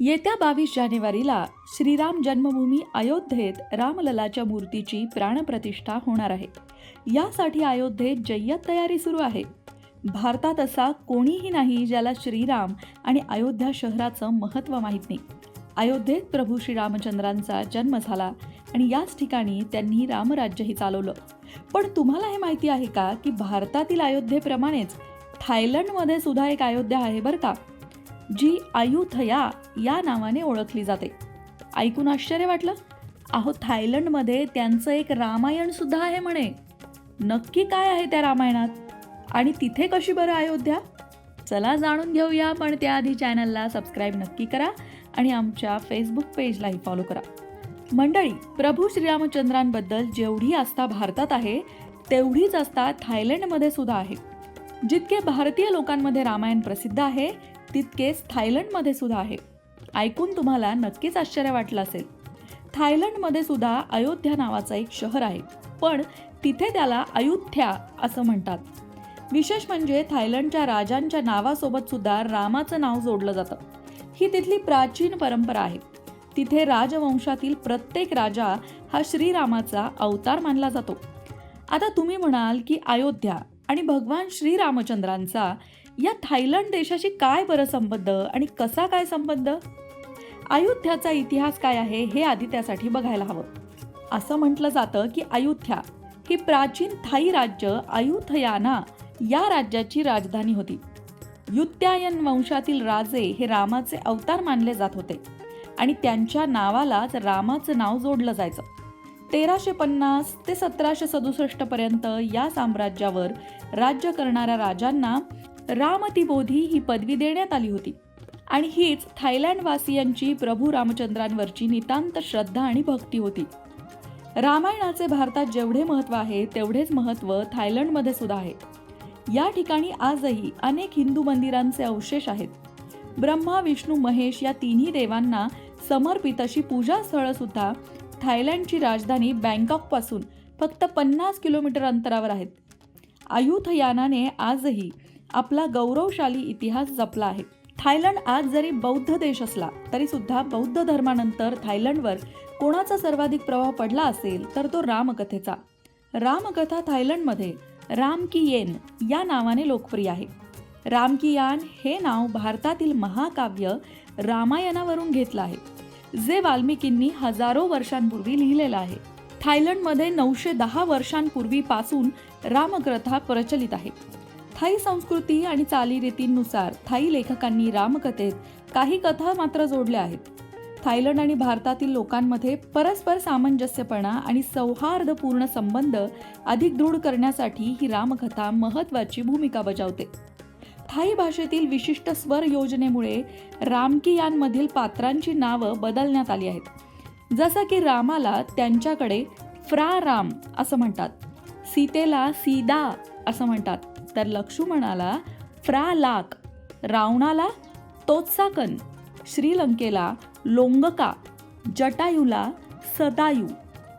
येत्या बावीस जानेवारीला श्रीराम जन्मभूमी अयोध्येत रामललाच्या मूर्तीची प्राणप्रतिष्ठा होणार आहे. यासाठी अयोध्येत जय्यत तयारी सुरू आहे. भारतात असा कोणीही नाही ज्याला श्रीराम आणि अयोध्या शहराचं महत्त्व माहीत नाही. अयोध्येत प्रभू श्रीरामचंद्रांचा जन्म झाला आणि याच ठिकाणी त्यांनी रामराज्यही चालवलं. पण तुम्हाला हे माहिती आहे का की भारतातील अयोध्येप्रमाणेच थायलंडमध्ये सुद्धा एक अयोध्या आहे बरं का? जी आयुथया या नावाने ओळखली जाते. ऐकून आश्चर्य वाटलं? अहो थायलंडमध्ये त्यांचं एक रामायण सुद्धा आहे म्हणे. नक्की काय आहे त्या रामायणात? आणि तिथे कशी बरं अयोध्या? चला जाणून घेऊया पण त्याआधी चॅनलला सबस्क्राईब नक्की करा आणि आमच्या फेसबुक पेजलाही फॉलो करा. मंडळी प्रभू श्रीरामचंद्रांबद्दल जेवढी आस्था भारतात आहे तेवढीच आस्था थायलंडमध्ये सुद्धा आहे. जितके भारतीय लोकांमध्ये रामायण प्रसिद्ध आहे तितकेच थायलंडमध्ये सुद्धा आहे. ऐकून तुम्हाला नक्कीच आश्चर्य वाटलं असेल. थायलंडमध्ये सुद्धा अयोध्या नावाचं एक शहर आहे पण तिथे त्याला अयोध्या असं म्हणतात. विशेष म्हणजे थायलंडच्या राजांच्या नावासोबत सुद्धा रामाचं नाव जोडलं जातं. ही तिथली प्राचीन परंपरा आहे. तिथे राजवंशातील प्रत्येक राजा हा श्रीरामाचा अवतार मानला जातो. आता तुम्ही म्हणाल की अयोध्या आणि भगवान श्रीरामचंद्रांचा या थायलंड देशाशी काय बरं संबंध आणि कसा काय संबंध? अयोध्याचा इतिहास काय आहे हे आधी त्यासाठी बघायला हवं. असं म्हटलं जातं की अयोध्या ही प्राचीन थाई राज्य अयुथयाना या राज्याची राजधानी होती. युत्यायन वंशातील राजे हे रामाचे अवतार मानले जात होते आणि त्यांच्या नावालाच रामाचं नाव जोडलं जायचं. तेराशे पन्नास ते सतराशे सदुसष्ट पर्यंत या साम्राज्यावर राज्य करणाऱ्या राजांना रामतिबोधी ही पदवी देण्यात आली होती. आणि हीच थायलंडवासियांची प्रभू रामचंद्रांवरची नितांत श्रद्धा आणि भक्ती होती. रामायणाचे भारतात जेवढे महत्त्व आहे तेवढेच महत्त्व थायलंडमध्ये सुद्धा आहे. या ठिकाणी आजही अनेक हिंदू मंदिरांचे अवशेष आहेत. ब्रह्मा विष्णू महेश या तिन्ही देवांना समर्पित अशी पूजा स्थळं सुद्धा थायलंडची राजधानी बँकॉकपासून फक्त पन्नास किलोमीटर अंतरावर आहेत. आयुथयानाने आजही आपला गौरवशाली इतिहास जपला आहे. थायलंड आज जरी बौद्ध देश असला तरी सुद्धा बौद्ध धर्मानंतर थायलंडवर कोणाचा सर्वाधिक प्रभाव पडला असेल तर तो रामकथेचा. रामकथा थायलंडमध्ये राम की येन या नावाने लोकप्रिय आहे. राम की यान हे नाव भारतातील महाकाव्य रामायणावरून घेतलं आहे जे वाल्मिकींनी हजारो वर्षांपूर्वी लिहिलेलं आहे. थायलंडमध्ये नऊशे दहा वर्षांपूर्वीपासून रामकथा प्रचलित आहे. थाई संस्कृती आणि चालीरीतींनुसार थाई लेखकांनी रामकथेत काही कथा मात्र जोडल्या आहेत. थायलंड आणि भारतातील लोकांमध्ये परस्पर सामंजस्यपणा आणि सौहार्दपूर्ण संबंध अधिक दृढ करण्यासाठी ही रामकथा महत्त्वाची भूमिका बजावते. थाई भाषेतील विशिष्ट स्वर योजनेमुळे रामकियांमधील पात्रांची नावं बदलण्यात आली आहेत. जसं की रामाला त्यांच्याकडे फ्रा राम असं म्हणतात. सीतेला सीदा असं म्हणतात. तर लक्ष्मणाला फ्रा लाक रावणाला तोत्साकन श्रीलंकेला लोंगका जटायूला सदायू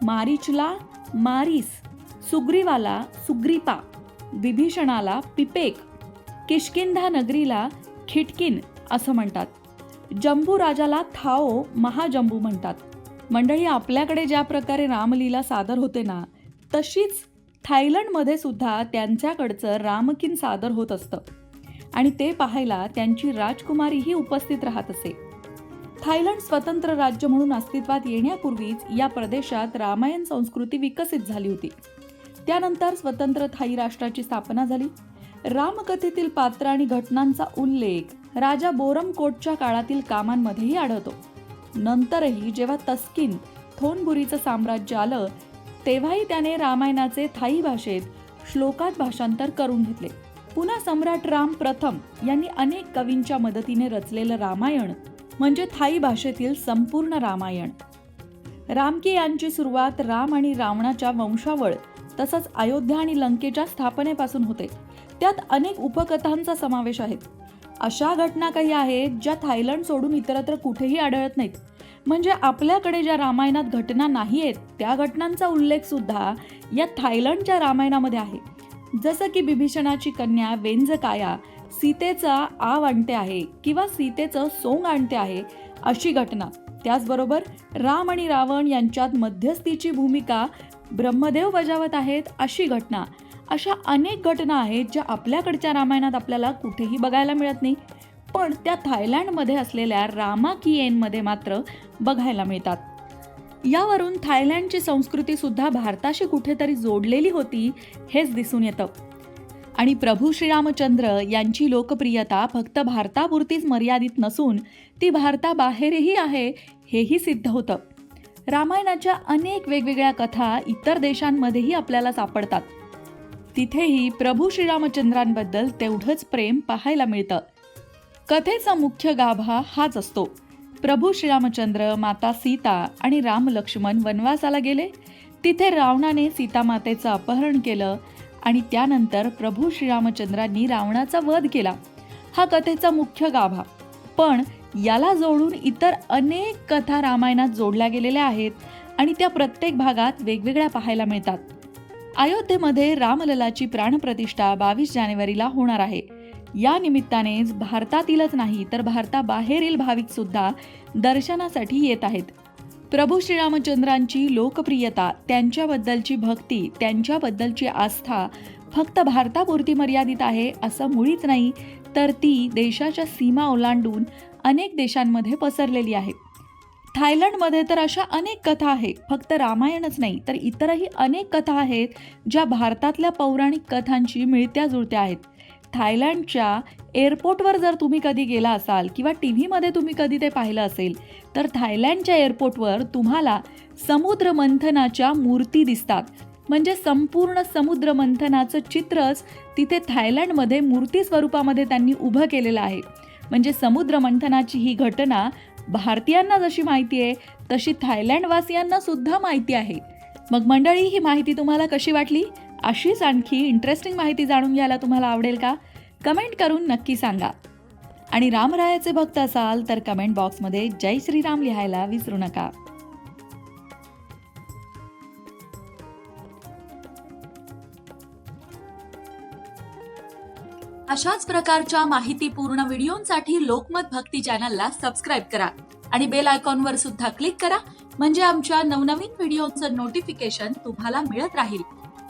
मारीचला मारीस सुग्रीवाला सुग्रीपा विभीषणाला पिपेक किष्किंधा नगरीला खिटकिन असं म्हणतात. जंबू राजाला थाओ महाजंबू म्हणतात. मंडळी आपल्याकडे ज्या प्रकारे रामलीला सादर होते ना तशीच थायलंडमध्ये सुद्धा त्यांच्याकडचं रामकिन सादर होत असतं. आणि ते पाहायला त्यांची राजकुमारीही उपस्थित राहत असे. थायलंड स्वतंत्र राज्य म्हणून अस्तित्वात येण्यापूर्वीच या प्रदेशात रामायण संस्कृती विकसित झाली होती. त्यानंतर स्वतंत्र थाई राष्ट्राची स्थापना झाली. रामकथेतील पात्र आणि घटनांचा उल्लेख राजा बोरमकोटच्या काळातील कामांमध्येही आढळतो. नंतरही जेव्हा तस्किन थोनबुरीचं साम्राज्य आलं तेव्हाही त्याने रामायणाचे थाई भाषेत श्लोकात भाषांतर करून घेतले. पुन्हा सम्राट राम प्रथम यांनी अनेक कवींच्या मदतीने रचलेलं रामायण म्हणजे थाई भाषेतील संपूर्ण रामायण. रामकी यांची सुरुवात राम आणि रावणाच्या वंशावळ तसंच अयोध्या आणि लंकेच्या स्थापनेपासून होते. त्यात अनेक उपकथांचा समावेश आहे. अशा घटना काही आहेत ज्या थायलंड सोडून इतरत्र कुठेही आढळत नाहीत. म्हणजे आपल्याकडे ज्या रामायणात घटना नाही आहेत त्या घटनांचा उल्लेख सुद्धा या थायलंडच्या रामायणामध्ये आहे. जसं की बिभीषणाची कन्या वेंजकाया सीतेचा आव आणते आहे किंवा सीतेचं सोंग आणते आहे अशी घटना. त्याचबरोबर राम आणि रावण यांच्यात मध्यस्थीची भूमिका ब्रह्मदेव बजावत आहेत अशी घटना. अशा अनेक घटना आहेत ज्या आपल्याकडच्या रामायणात आपल्याला कुठेही बघायला मिळत नाही. पण त्या थायलंडमध्ये असलेल्या रामा किएनमध्ये मात्र बघायला मिळतात. यावरून थायलंडची संस्कृती सुद्धा भारताशी कुठेतरी जोडलेली होती हेच दिसून येतं. आणि प्रभू श्रीरामचंद्र यांची लोकप्रियता फक्त भारतापुरतीच मर्यादित नसून ती भारताबाहेरही आहे हेही सिद्ध होतं. रामायणाच्या अनेक वेगवेगळ्या कथा इतर देशांमध्येही आपल्याला सापडतात. तिथेही प्रभू श्रीरामचंद्रांबद्दल तेवढंच प्रेम पाहायला मिळतं. कथेचा मुख्य गाभा हाच असतो. प्रभू श्रीरामचंद्र माता सीता आणि राम लक्ष्मण वनवासाला गेले. तिथे रावणाने सीतामातेचं अपहरण केलं आणि त्यानंतर प्रभू श्रीरामचंद्रांनी रावणाचा वध केला. हा कथेचा मुख्य गाभा. पण याला जोडून इतर अनेक कथा रामायणात जोडल्या गेलेल्या आहेत आणि त्या प्रत्येक भागात वेगवेगळ्या पाहायला मिळतात. अयोध्येमध्ये रामललाची प्राणप्रतिष्ठा बावीस जानेवारीला होणार आहे. या निमित्तानेच भारतातीलच नाही तर भारताबाहेरील भाविक सुद्धा दर्शनासाठी येत आहेत. प्रभू श्रीरामचंद्रांची लोकप्रियता त्यांच्याबद्दलची भक्ती त्यांच्याबद्दलची आस्था फक्त भारतापुरती मर्यादित आहे असं मुळीच नाही तर ती देशाच्या सीमा ओलांडून अनेक देशांमध्ये पसरलेली आहे. थायलंडमध्ये तर अशा अनेक कथा आहेत फक्त रामायणच नाही तर इतरही अनेक कथा आहेत ज्या भारतातल्या पौराणिक कथांशी मिळत्या जुळत्या आहेत. थायलंडच्या एअरपोर्टवर जर तुम्ही कधी गेला असाल किंवा टी व्हीमध्ये तुम्ही कधी ते पाहिलं असेल तर थायलंडच्या एअरपोर्टवर तुम्हाला समुद्र मंथनाच्या मूर्ती दिसतात. म्हणजे संपूर्ण समुद्र मंथनाचं चित्रच तिथे थायलंडमध्ये मूर्ती स्वरूपामध्ये त्यांनी उभं केलेलं आहे. म्हणजे समुद्र मंथनाची ही घटना भारतीयांना जशी माहिती आहे तशी थायलंडवासियांना सुद्धा माहिती आहे. मग मंडळी ही माहिती तुम्हाला कशी वाटली? अशीच आणखी इंटरेस्टिंग माहिती जाणून घ्यायला तुम्हाला आवडेल का? कमेंट करून नक्की सांगा. आणि रामरायाचे भक्त असाल तर कमेंट बॉक्समध्ये जय श्रीराम लिहायला विसरू नका. अशाच प्रकारच्या माहितीपूर्ण व्हिडिओंसाठी लोकमत भक्ती चॅनलला सबस्क्राईब करा. आणि बेल आयकॉनवर सुद्धा क्लिक करा. म्हणजे आमच्या नवनवीन व्हिडिओचं नोटिफिकेशन तुम्हाला मिळत राहील.